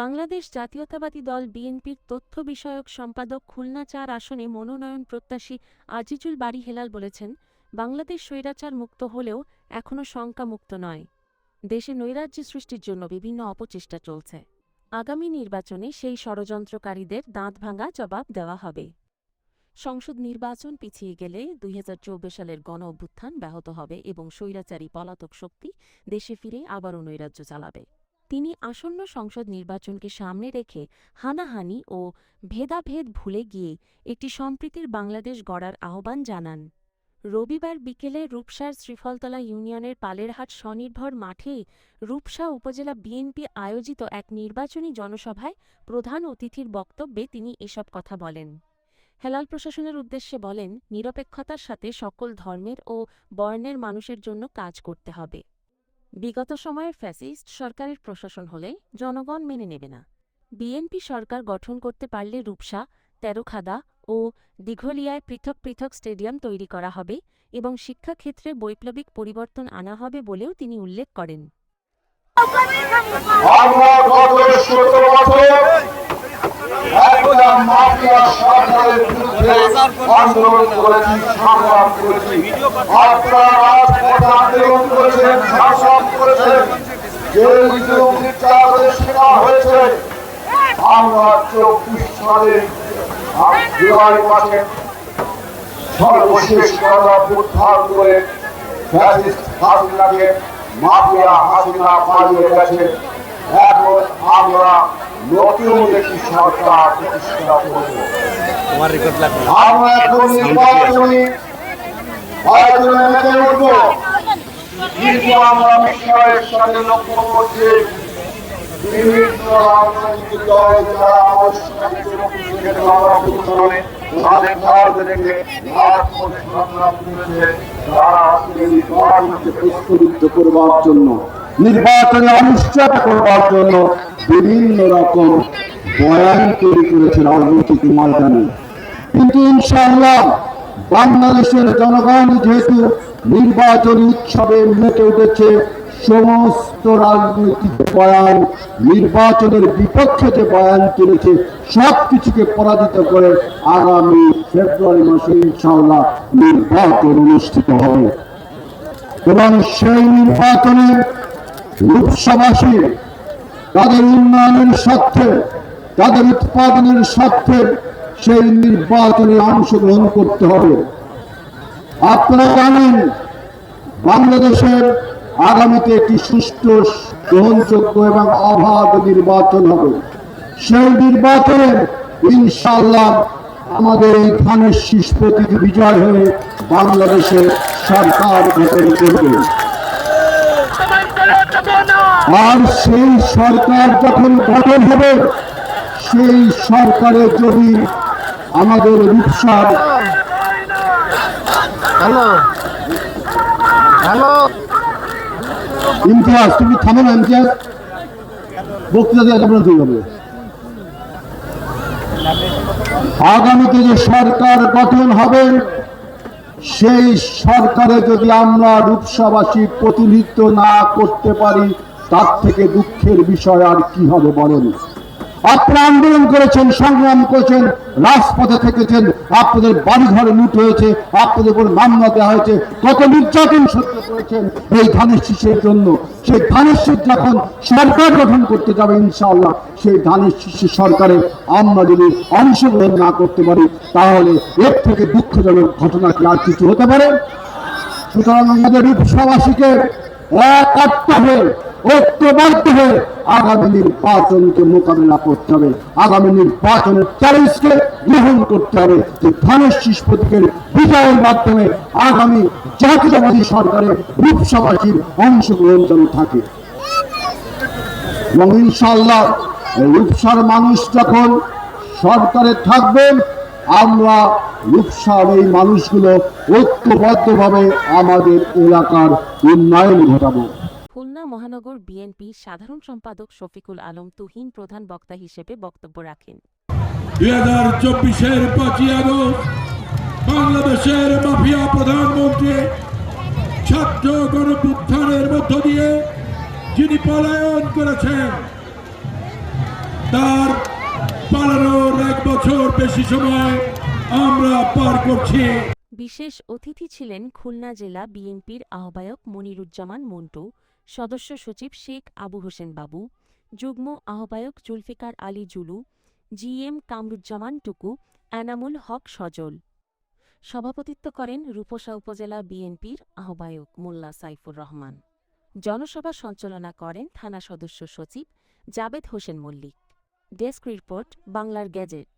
বাংলাদেশ জাতীয়তাবাদী দল বিএনপির তথ্য বিষয়ক সম্পাদক খুলনা চার আসনে মনোনয়ন প্রত্যাশী আজিজুল বাড়ি হেলাল বলেছেন, বাংলাদেশ স্বৈরাচার মুক্ত হলেও এখনও শঙ্কামুক্ত নয়। দেশে নৈরাজ্য সৃষ্টির জন্য বিভিন্ন অপচেষ্টা চলছে। আগামী নির্বাচনে সেই ষড়যন্ত্রকারীদের দাঁত ভাঙা জবাব দেওয়া হবে। সংসদ নির্বাচন পিছিয়ে গেলে দুই হাজার চব্বিশ সালের গণ অভ্যুত্থান ব্যাহত হবে এবং স্বৈরাচারী পলাতক শক্তি দেশে ফিরে আবারও নৈরাজ্য চালাবে। তিনি আসন্ন সংসদ নির্বাচনকে সামনে রেখে হানাহানি ও ভেদাভেদ ভুলে গিয়ে একটি সম্প্রীতির বাংলাদেশ গড়ার আহ্বান জানান। রবিবার বিকেলে রূপসার শ্রীফলতলা ইউনিয়নের পালেরহাট স্বনির্ভর মাঠে রূপসা উপজেলা বিএনপি আয়োজিত এক নির্বাচনী জনসভায় প্রধান অতিথির বক্তব্যে তিনি এসব কথা বলেন। হেলাল প্রশাসনের উদ্দেশ্যে বলেন, নিরপেক্ষতার সাথে সকল ধর্মের ও বর্ণের মানুষের জন্য কাজ করতে হবে। বিগত সময়ের ফ্যাসিস্ট সরকারের প্রশাসন হলে জনগণ মেনে নেবে না। বিএনপি সরকার গঠন করতে পারলে রূপসা, তেরোখাদা ও দীঘলিয়ায় পৃথক পৃথক স্টেডিয়াম তৈরি করা হবে এবং শিক্ষাক্ষেত্রে বৈপ্লবিক পরিবর্তন আনা হবে বলেও তিনি উল্লেখ করেন। সতেরো মাফিয়া সরকারের বিরুদ্ধে আন্দোলন করেছি সংগ্রাম করেছি আপনারা আন্দোলন করেছেন, শাসন করেছেন, যে নির্যাতনের হয়েছে, আমরা চব্বিশ সালে জুলাই মাসে সর্বশেষ উদ্ধার করে ফ্যাসিস্ট হাসিনাকে মাফিয়া হাসিনা পালিয়ে গেছে। এখন আমরা নতুন একটি সরকার প্রতিষ্ঠা করব। তোমার রেকর্ড লাগবে না। আমরা এখন নির্বাচনী আয়োজনে মেতে উঠব। কিন্তু আমরা বিষয়ের সাথে লক্ষ্য করছি বিভিন্ন রাজনৈতিক দল যারা আবশ্যক তাদের ভারতে রেখে রাজপথ তারা আজকে নির্বাচনকে প্রস্তুত করবার জন্য। নির্বাচনে অনুষ্ঠিত করবার জন্য বিভিন্ন রকম বয়ান তৈরি করেছে রাজনৈতিক ময়দানে। কিন্তু ইনশাআল্লাহ বাংলাদেশের জনগণ যেহেতু নির্বাচনী উৎসবে মেতে উঠেছে, সমস্ত রাজনৈতিক বয়ান, নির্বাচনের বিপক্ষে যে বয়ান তুলেছে সব কিছুকে পরাজিত করে আগামী ফেব্রুয়ারি মাসে ইনশাআল্লাহ নির্বাচন অনুষ্ঠিত হবে। এবং সেই নির্বাচনে লোকসভাসী তাদের উন্নয়নের স্বার্থে, তাদের উৎপাদনের স্বার্থে সেই নির্বাচনে অংশগ্রহণ করতে হবে। আপনারা জানেন, বাংলাদেশের আগামীতে একটি সুষ্ঠু, গ্রহণযোগ্য এবং অবাধ নির্বাচন হবে। সেই নির্বাচনে ইনশাআল্লাহ আমাদের এই ধানের শীষ প্রতীক বিজয় হয়ে বাংলাদেশের সরকার গঠন করবে। আর সেই সরকার যখন গঠন হবে, সেই সরকারের যদি আমাদের হ্যালো ইমতিয়াজ, তুমি থামো না ইমতিয়াজ। বক্তৃতা দিয়ে আপনার ঠিক হবে। আগামীতে যে সরকার গঠন হবে সেই সরকারে যদি আমরা রূপসাবাসী প্রতিনিধিত্ব না করতে পারি, তার থেকে দুঃখের বিষয় আর কি হবে বলেন? আপনারা আন্দোলন করেছেন, সংগ্রাম করেছেন, রাজপথে থেকেছেন, আপনাদের বাড়ি ঘরে লুট হয়েছে, আপনাদের উপর মামলা দেওয়া হয়েছে, কত নির্যাতন সহ্য করেছেন এই ধানের শীষের জন্য। সেই ধানের শীষ যখন সরকার গঠন করতে যাবে, ইনশাআল্লাহ, সেই ধানের শীষ সরকারে আমরা যদি অংশগ্রহণ না করতে পারি, তাহলে এর থেকে দুঃখজনক ঘটনা কি আর কিছু হতে পারে? সুতরাং আমাদের রূপসভাসীকে একাত্ম হয়ে ঐক্যবদ্ধ হয়ে আগামী নির্বাচনকে মোকাবিলা করতে হবে। আগামী নির্বাচনের চ্যালেঞ্জকে গ্রহণ করতে হবে। যে ধানের শীষ প্রতীকের বিজয়ের মাধ্যমে আগামী জাতীয়তাবাদী সরকারের রূপসভাসীর অংশগ্রহণ যেন থাকে। এবং ইনশাল্লাহ রূপসার মানুষ যখন সরকারে থাকবেন, আমরা রূপসার এই মানুষগুলো ঐক্যবদ্ধভাবে আমাদের এলাকার উন্নয়ন ঘটাবো। মহানগর বিএনপি সাধারণ সম্পাদক শফিকুল আলম তুহিন প্রধান বক্তা হিসেবে বক্তব্য রাখেন। দুই হাজার চব্বিশের পাঁচই আগস্ট বাংলাদেশের মাফিয়া প্রধানমন্ত্রী ছাত্র গণপুত্থানের মধ্য দিয়ে যিনি পলায়ন করেছেন তার পালানোর এক বছর বেশি সময় আমরা পার করছি। বিশেষ অতিথি ছিলেন খুলনা জেলা বিএনপির আহ্বায়ক মনিরুজ্জামান মন্টু সদস্য সচিব শেখ আবু হোসেন বাবু, যুগ্ম আহ্বায়ক জুলফিকার আলী জুলু জিএম কামরুজ্জামান টুকু, এনামুল হক সজল। সভাপতিত্ব করেন রূপসা উপজেলা বিএনপির আহ্বায়ক মোল্লা সাইফুর রহমান। জনসভা সঞ্চালনা করেন থানা সদস্য সচিব জাবেদ হোসেন মল্লিক। ডেস্ক রিপোর্ট, বাংলার গ্যাজেট।